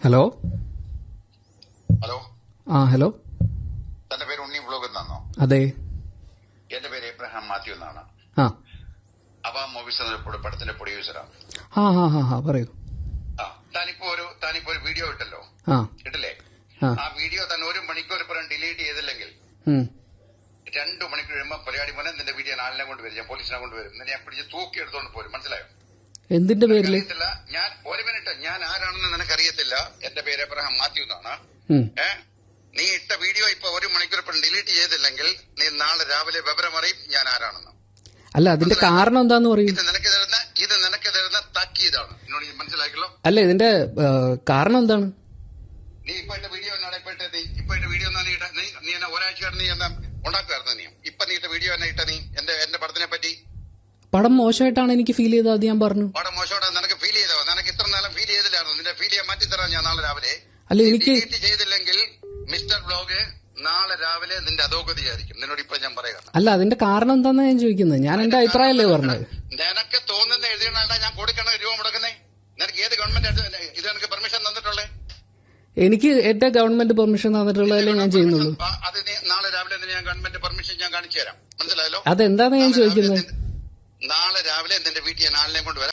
Hello hello ആ hello തന്റെ പേര് ഉണ്ണി ബ്ലോഗ് എന്നാണോ? അതെ. എന്റെ പേര് എബ്രഹാം മാത്യു എന്നാണ്. ആ. മൂവീസ് പടത്തിന്റെ പ്രൊഡ്യൂസറാണ് ആ. ആ പറയൂ. ആ താനിപ്പോ ഒരു താനിപ്പോ ഒരു വീഡിയോ ഇട്ടല്ലോ. ആ. ഇട്ടില്ലേ? ആ. ആ വീഡിയോ തന്നെ ഒരു മണിക്കൂർ പുറം ഡിലീറ്റ് ചെയ്തില്ലെങ്കിൽ. രണ്ടു മണിക്കൂർ കഴിയുമ്പോൾ പരിപാടി മോനെ നിന്റെ വീഡിയോ ആളിനെ കൊണ്ടുവരും ഞാൻ പോലീസിനെ കൊണ്ടുവരും നിന്നെ ഞാൻ പിടിച്ച് തൂക്കി എടുത്തോണ്ട് പോരും. മനസ്സിലായോ? എന്തിന്റെ പേരിൽ? അറിയത്തില്ല ഞാൻ ഒരു മിനിറ്റ് ഞാൻ ആരാണെന്ന് നിനക്കറിയത്തില്ല. എന്റെ പേര് എബ്രഹാം മാത്യു എന്നാണ്. നീ ഇട്ട വീഡിയോ ഇപ്പൊ ഒരു മണിക്കൂർ ഇപ്പം ഡിലീറ്റ് ചെയ്തില്ലെങ്കിൽ നീ നാളെ രാവിലെ വിവരം അറിയും ഞാൻ ആരാണെന്ന്. അല്ല അതിന്റെ കാരണം എന്താന്ന് പറയും. ഇത് നിനക്ക് തരുന്ന ഇത് നിനക്ക് തരുന്ന താക്കീതാണ് എന്നോട് മനസ്സിലാക്കിയല്ലോ അല്ല ഇതിന്റെ കാരണം എന്താണ്? നീ ഇപ്പൊ എന്റെ വീഡിയോ എന്നാണ് ഇപ്പൊ നീ ഇപ്പൊ എന്റെ വീഡിയോ നീ നീ എന്നെ ഒരാഴ്ച നീ എന്നാ ഉണ്ടാക്കുമായിരുന്നു നീ? ഇപ്പൊ നീ ഇട്ട വീഡിയോ എന്നാ ഇട്ട നീ? എന്റെ എന്റെ പടത്തിനെ പറ്റി? പടം മോശമായിട്ടാണ് എനിക്ക് ഫീൽ ചെയ്തത് അത് ഞാൻ പറഞ്ഞു. പടം മോശമായിട്ട് നിനക്ക് ഫീൽ ചെയ്തോ നിനക്ക് ഇത്ര നേരം ഫീൽ ചെയ്തില്ലായിരുന്നു. നിന്റെ ഫീൽ ചെയ്യാൻ മാറ്റി തരാം ഞാൻ നാളെ രാവിലെ. അല്ല എനിക്ക് ചെയ്തില്ലെങ്കിൽ മിസ്റ്റർ ബ്ലോഗ് നാളെ രാവിലെ നിന്റെ അധോഗതിയായിരിക്കും നിന്നോട് ഇപ്പൊ ഞാൻ പറയാം അല്ല അതിന്റെ കാരണം എന്താണെന്ന് ഞാൻ ചോദിക്കുന്നത്? ഞാൻ എന്റെ അഭിപ്രായമല്ലേ പറഞ്ഞത്? നിനക്ക് തോന്നുന്ന എഴുതിയണ്ട ഞാൻ കൊടുക്കണ? രൂപ മുടക്കുന്നേ? നിനക്ക് ഏത് ഗവൺമെന്റ് ഇത് നിനക്ക് പെർമിഷൻ തന്നിട്ടുള്ളേ? എനിക്ക് എന്റെ ഗവൺമെന്റ് പെർമിഷൻ തന്നിട്ടുള്ളതല്ലേ ഞാൻ ചെയ്യുന്നുള്ളൂ. അത് നാളെ രാവിലെ ഞാൻ ഗവൺമെന്റ് പെർമിഷൻ ഞാൻ കാണിച്ചു തരാം. മനസ്സിലായല്ലോ? അതെന്താന്ന് ഞാൻ നാളെ ചോദിക്കുന്നത്? രാവിലെ നിന്റെ വീട്ടിൽ ഞാൻ ആളിനെ കൊണ്ട് വരാം.